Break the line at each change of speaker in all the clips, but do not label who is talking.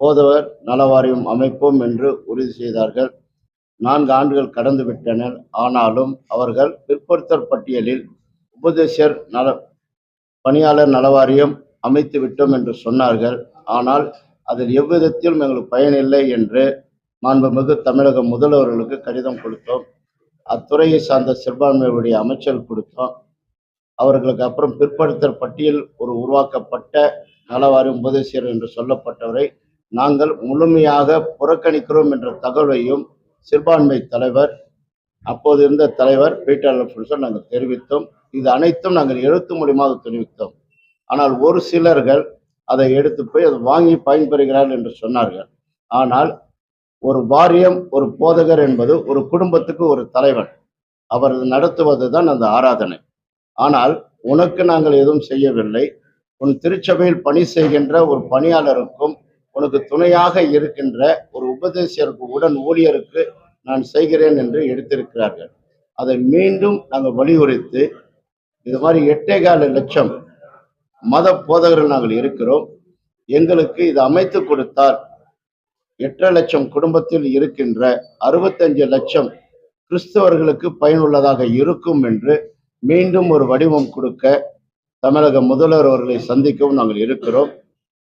போதவர் நலவாரியம் அமைப்போம் என்று உறுதி செய்தார்கள். நான்கு ஆண்டுகள் கடந்து விட்டனர். ஆனாலும் அவர்கள் பிற்படுத்தல் பட்டியலில் உபதேசர் நல பணியாளர் நலவாரியம் அமைத்து விட்டோம் என்று சொன்னார்கள். ஆனால் அதில் எவ்விதத்திலும் எங்களுக்கு பயனில்லை என்று மாண்புமிகு தமிழக முதல்வர்களுக்கு கடிதம் கொடுத்தோம். அத்துறையை சார்ந்த சிறுபான்மையுடைய அமைச்சர் கொடுத்தோம். அவர்களுக்கு அப்புறம் பிற்படுத்தல் பட்டியல் ஒரு உருவாக்கப்பட்ட நலவாரியம் உபதேசியர் என்று சொல்லப்பட்டவரை நாங்கள் முழுமையாக புறக்கணிக்கிறோம் என்ற தகவலையும் சிறுபான்மை தலைவர் அப்போது இருந்த தலைவர் பீட்டர் அல்ஃபோன்ஸோ நாங்கள் தெரிவித்தோம். இது அனைத்தும் நாங்கள் எழுத்து மூலியமாக தெரிவித்தோம். ஆனால் ஒரு சிலர்கள் அதை எடுத்து போய் அதை வாங்கி பயன்பெறுகிறார்கள் என்று சொன்னார்கள். ஆனால் ஒரு வாரியம் ஒரு போதகர் என்பது ஒரு குடும்பத்துக்கு ஒரு தலைவன். அவர் நடத்துவது தான் அந்த ஆராதனை. ஆனால் உனக்கு நாங்கள் எதுவும் செய்யவில்லை. உன் திருச்சபையில் பணி செய்கின்ற ஒரு பணியாளருக்கும் உனக்கு துணையாக இருக்கின்ற ஒரு உபதேசியருக்கு உடன் ஊழியருக்கு நான் செய்கிறேன் என்று எடுத்திருக்கிறார்கள். அதை மீண்டும் நாங்கள் வலியுறுத்து இது மாதிரி எட்டே கால லட்சம் மத போதகர்கள் நாங்கள் இருக்கிறோம். எங்களுக்கு இது அமைத்து கொடுத்தார் எட்டரை லட்சம் குடும்பத்தில் இருக்கின்ற அறுபத்தஞ்சு லட்சம் கிறிஸ்தவர்களுக்கு பயனுள்ளதாக இருக்கும் என்று மீண்டும் ஒரு வடிவம் கொடுக்க தமிழக முதல்வர் அவர்களை சந்திக்கவும் நாங்கள் இருக்கிறோம்.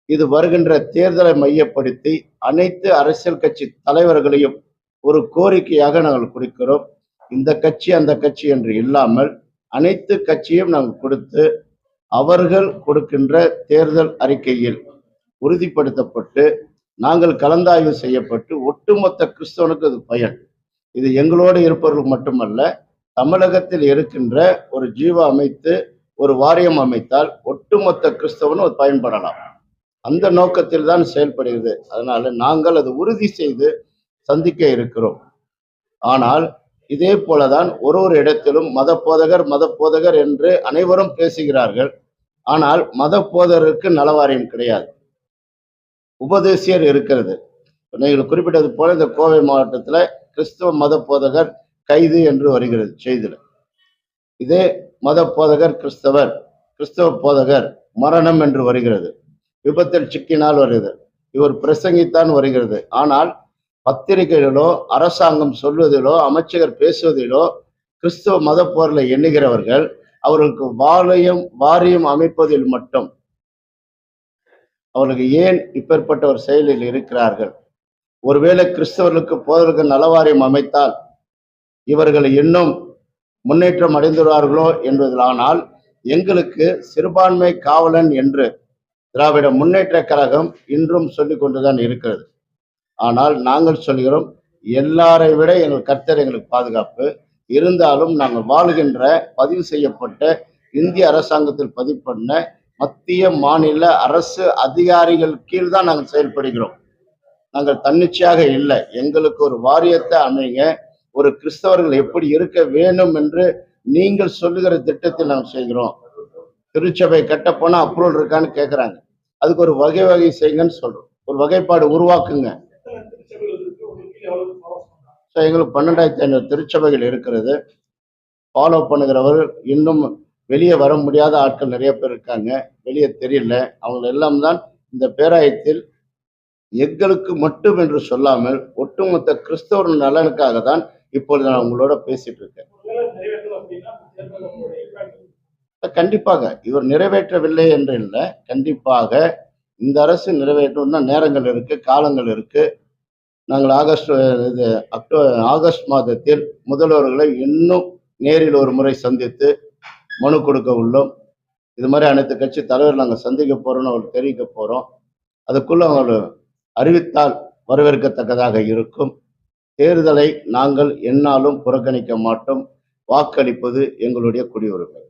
இது வருகின்ற தேர்தலை மையப்படுத்தி அனைத்து அரசியல் கட்சி தலைவர்களையும் ஒரு கோரிக்கையாக நாங்கள் கொடுக்கிறோம் இந்த கட்சி அந்த கட்சி என்று இல்லாமல் அனைத்து கட்சியும் நாங்கள் கொடுத்து அவர்கள் கொடுக்கின்ற தேர்தல் அறிக்கையில் உறுதிப்படுத்தப்பட்டு நாங்கள் கலந்தாய்வு செய்யப்பட்டு ஒட்டுமொத்த கிறிஸ்தவனுக்கு அது பயன். இது எங்களோடு இருப்பவர்கள் மட்டுமல்ல தமிழகத்தில் இருக்கின்ற ஒரு ஜீவ அமைத்து ஒரு வாரியம் அமைத்தால் ஒட்டுமொத்த கிறிஸ்தவனும் அது பயன்படலாம். அந்த நோக்கத்தில் தான் செயல்படுகிறது. அதனால நாங்கள் அது உறுதி செய்து சந்திக்க இருக்கிறோம். ஆனால் இதே போலதான் ஒரு ஒரு இடத்திலும் மத போதகர் மத போதகர் என்று அனைவரும் பேசுகிறார்கள். ஆனால் மத போதகருக்கு நலவாரியம் கிடையாது. உபதேசியர் இருக்கிறது. நீங்கள் குறிப்பிட்டது போல இந்த கோவை மாவட்டத்தில் கிறிஸ்தவ மத போதகர் கைது என்று வருகிறது செய்தியில். இதே மத போதகர் கிறிஸ்தவர் கிறிஸ்தவ போதகர் மரணம் என்று வருகிறது. விபத்தில் சிக்கினால் வருகிறது. இவர் பிரசங்கித்தான் வருகிறது. ஆனால் பத்திரிகைகளிலோ அரசாங்கம் சொல்வதிலோ அமைச்சகர் பேசுவதிலோ கிறிஸ்தவ மத போரில் எண்ணுகிறவர்கள் அவர்களுக்கு வாரியம் வாரியம் அமைப்பதில் மட்டும். அவர்களுக்கு ஏன் இப்பேற்பட்ட ஒரு செயலில் இருக்கிறார்கள்? ஒருவேளை கிறிஸ்தவர்களுக்கு போதற்கு நலவாரியம் அமைத்தால் இவர்கள் இன்னும் முன்னேற்றம் அடைந்துள்ளார்களோ என்பதிலானால் எங்களுக்கு சிறுபான்மை காவலன் என்று திராவிட முன்னேற்ற கழகம் இன்றும் சொல்லி கொண்டுதான் இருக்கிறது. ஆனால் நாங்கள் சொல்கிறோம் எல்லாரை விட எங்கள் கர்த்தர் எங்களுக்கு பாதுகாப்பு. இருந்தாலும் நாங்கள் வாழ்கின்ற பதிவு செய்யப்பட்ட இந்திய அரசாங்கத்தில் பதிவு பண்ண மத்திய மாநில அரசு அதிகாரிகள் கீழ் தான் நாங்கள் செயல்படுகிறோம். நாங்கள் தன்னிச்சையாக இல்லை. எங்களுக்கு ஒரு வாரியத்தை அமைங்க ஒரு கிறிஸ்தவர்கள் எப்படி இருக்க வேண்டும் என்று நீங்கள் சொல்லுகிற திட்டத்தில் நாங்கள் செய்கிறோம். திருச்சபை கட்ட அப்ரூவல் இருக்கான்னு கேட்குறாங்க அதுக்கு ஒரு வகை வகை செய்யுங்கன்னு சொல்றோம். ஒரு வகைப்பாடு உருவாக்குங்க. ஸோ எங்களுக்கு பன்னெண்டாயிரத்தி ஐநூறு திருச்சபைகள் இருக்கிறது. ஃபாலோ பண்ணுகிறவர் இன்னும் வெளியே வர முடியாத ஆட்கள் நிறைய பேர் இருக்காங்க. வெளியே தெரியல. அவங்க எல்லாம் தான் இந்த பேராயத்தில் எங்களுக்கு மட்டும் என்று சொல்லாமல் ஒட்டுமொத்த கிறிஸ்தவர் நலனுக்காக தான் இப்பொழுது நான் உங்களோட பேசிட்டு இருக்கேன். கண்டிப்பாக இவர் நிறைவேற்றவில்லை என்று இல்லை. கண்டிப்பாக இந்த அரசு நிறைவேற்றணும்னா நேரங்கள் இருக்கு காலங்கள் இருக்கு. நாங்கள் ஆகஸ்ட் இது அக்டோ ஆகஸ்ட் மாதத்தில் முதல்வர்களை இன்னும் நேரில் ஒரு முறை சந்தித்து மனு கொடுக்க உள்ளோம். இது மாதிரி அனைத்து கட்சி தலைவர் நாங்கள் சந்திக்க போறோம்னு அவர்கள் தெரிவிக்க போறோம். அதுக்குள்ள அவர் அறிவித்தால் வரவேற்கத்தக்கதாக இருக்கும். தேர்தலை நாங்கள் என்னாலும் புறக்கணிக்க மாட்டோம். வாக்களிப்பது எங்களுடைய குடியுரிமை.